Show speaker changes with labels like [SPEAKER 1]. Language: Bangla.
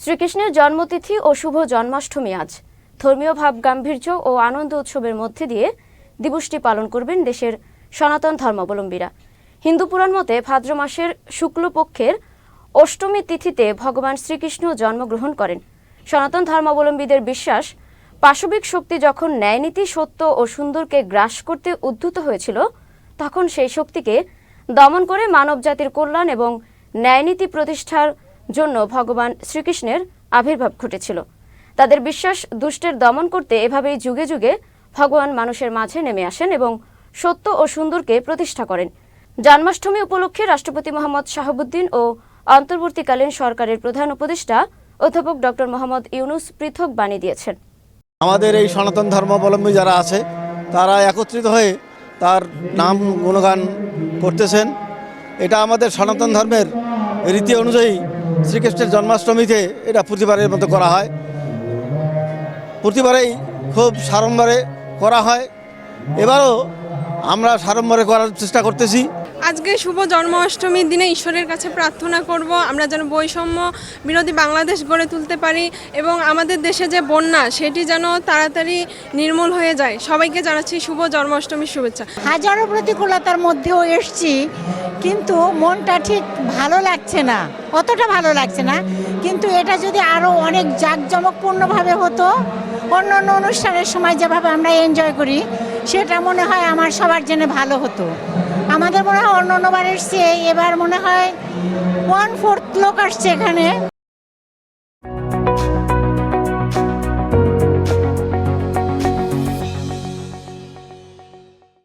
[SPEAKER 1] শ্রীকৃষ্ণের জন্মতিথি ও শুভ জন্মাষ্টমী আজ। ধর্মীয় ভাব, গাম্ভীর্য ও আনন্দ উৎসবের মধ্যে দিয়ে দিবসটি পালন করবেন দেশের সনাতন ধর্মাবলম্বীরা। হিন্দু পুরাণ মতে ভাদ্র মাসের শুক্লপক্ষের অষ্টমী তিথিতে ভগবান শ্রীকৃষ্ণ জন্মগ্রহণ করেন। সনাতন ধর্মাবলম্বীদের বিশ্বাস, পাশবিক শক্তি যখন ন্যায়নীতি, সত্য ও সুন্দরকে গ্রাস করতে উদ্ধত হয়েছিল, তখন সেই শক্তিকে দমন করে মানবজাতির কল্যাণ এবং ন্যায়নীতি প্রতিষ্ঠার জন্য ভগবান শ্রীকৃষ্ণের আবির্ভাব ঘটেছিল। তাদের বিশ্বাস দুষ্টের দমন করতে এভাবেই যুগে যুগে ভগবান মানুষের মাঝে নেমে আসেন এবং সত্য ও সুন্দরকে প্রতিষ্ঠা করেন। জন্মাষ্টমী উপলক্ষে রাষ্ট্রপতি মোহাম্মদ শাহাবুদ্দিন ও অন্তর্বর্তীকালীন সরকারের প্রধান উপদেষ্টা অধ্যাপক ডক্টর মোহাম্মদ ইউনুস পৃথক বাণী দিয়েছেন।
[SPEAKER 2] আমাদের এই সনাতন ধর্মাবলম্বী যারা আছে, তারা একত্রিত হয়ে তার নাম গুণগান করতেছেন। এটা আমাদের সনাতন ধর্মের রীতি অনুযায়ী শ্রীকৃষ্ণের জন্মাষ্টমীতে এটা প্রতিবারের মতো করা হয়। প্রতিবারেই খুব সাড়ম্বরে করা হয়। এবারও আমরা সাড়ম্বরে করার চেষ্টা করতেছি।
[SPEAKER 3] আজকে শুভ জন্মাষ্টমীর দিনে ঈশ্বরের কাছে প্রার্থনা করব, আমরা যেন বৈষম্য বিরোধী বাংলাদেশ গড়ে তুলতে পারি এবং আমাদের দেশে যে বন্যা, সেটি যেন তাড়াতাড়ি নির্মূল হয়ে যায়। সবাইকে জানাচ্ছি শুভ জন্মাষ্টমীর শুভেচ্ছা।
[SPEAKER 4] হাজারো প্রতিকূলতার মধ্যেও এসছি, কিন্তু মনটা ঠিক ভালো লাগছে না, অতটা ভালো লাগছে না। কিন্তু এটা যদি আরও অনেক জাঁকজমকপূর্ণভাবে হতো, অন্য অন্য অনুষ্ঠানের সময় যেভাবে আমরা এনজয় করি, সেটা মনে হয় আমার সবার জন্য ভালো হতো। আমাদের মনে হয় অন্য অন্য বারের চেয়ে এবার মনে হয় ওয়ান ফোর্থ লোক আসছে এখানে।